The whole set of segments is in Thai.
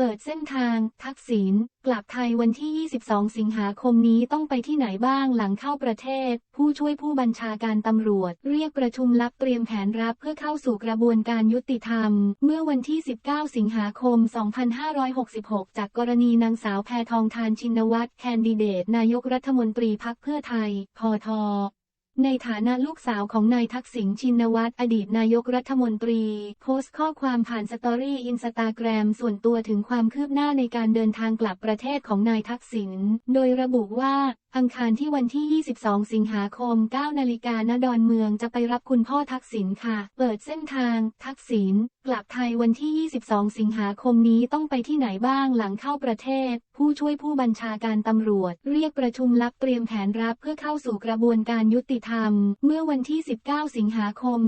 เปิดเส้นทาง ทักษิณกลับไทยวันที่ 22 สิงหาคมนี้ต้องไปที่ไหนบ้างหลังเข้าประเทศ ผู้ช่วยผู้บัญชาการตำรวจ เรียกประชุมลับเตรียมแผนรับเพื่อเข้าสู่กระบวนการยุติธรรม เมื่อวันที่ 19 สิงหาคม 2566 จากกรณีนางสาวแพทองทานชินวัตรแคนดิเดต นายกรัฐมนตรีพักเพื่อไทยพอท ในฐานะลูกสาวของนายทักษิณชินวัตรอดีตนายกรัฐมนตรี โพสต์ข้อความผ่านสตอรี่อินสตาแกรมส่วนตัวถึงความคืบหน้าในการเดินทางกลับประเทศของนายทักษิณโดยระบุว่า อังคารที่วันที่ 22 สิงหาคม 9 นาฬิกาณดอนเมืองจะไปรับคุณพ่อทักษิณค่ะ เปิดเส้นทาง ทักษิณกลับไทยวันที่ 22 สิงหาคมนี้ต้องไปที่ไหนบ้างหลังเข้าประเทศ ผู้ช่วยผู้บัญชาการตำรวจ เรียกประชุมลับเตรียมแผนรับเพื่อเข้าสู่กระบวนการยุติธรรมเมื่อวันที่ 19 สิงหาคม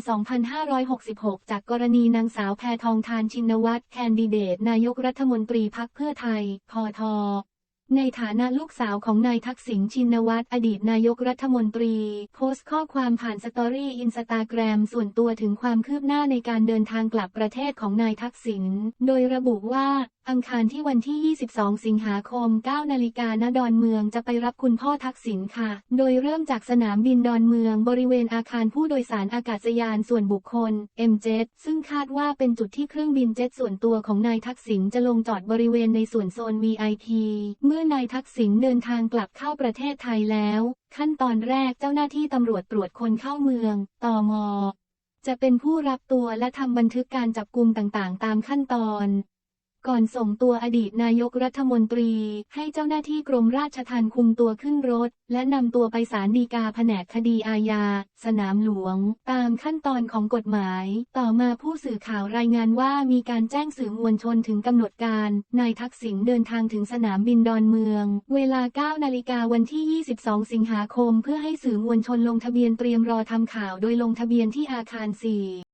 2566 จากกรณีนางสาวแพทองทานชินวัตรแคนดิเดต นายกรัฐมนตรีพักเพื่อไทย พอทในฐานะลูกสาวของนายทักษิณชินวัตรอดีตนายกรัฐมนตรี โพสต์ข้อความผ่านสตอรี่อินสตาแกรมส่วนตัวถึงความคืบหน้าในการเดินทางกลับประเทศของนายทักษิณโดยระบุว่าอังคารที่วันที่ 22 สิงหาคม 9 นาฬิกาณดอนเมืองจะไปรับคุณพ่อทักษิณค่ะ โดยเริ่มจากสนามบินดอนเมือง บริเวณอาคารผู้โดยสารอากาศยานส่วนบุคคล MJ ซึ่งคาดว่าเป็นจุดที่เครื่องบินเจ็ตส่วนตัวของนายทักษิณจะลงจอดบริเวณในส่วนโซน VIP เมื่อนายทักษิณเดินทางกลับเข้าประเทศไทยแล้ว ขั้นตอนแรกเจ้าหน้าที่ตำรวจตรวจคนเข้าเมืองตมจะเป็นผู้รับตัวและทำบันทึกการจับกลุมต่างๆ ตามขั้นตอน ก่อนส่งตัวอดีตนายกรัฐมนตรี ให้เจ้าหน้าที่กรมราชทัณฑ์คุมตัวขึ้นรถ และนำตัวไปศาลฎีกาแผนกคดีอาญา สนามหลวง ตามขั้นตอนของกฎหมาย ต่อมาผู้สื่อข่าวรายงานว่ามีการแจ้งสื่อมวลชนถึงกำหนดการ นายทักษิณเดินทางถึงสนามบินดอนเมือง เวลา 9 นาฬิกาวันที่ 22 สิงหาคม เพื่อให้สื่อมวลชนลงทะเบียนเตรียมรอทำข่าวโดยลงทะเบียนที่อาคาร 4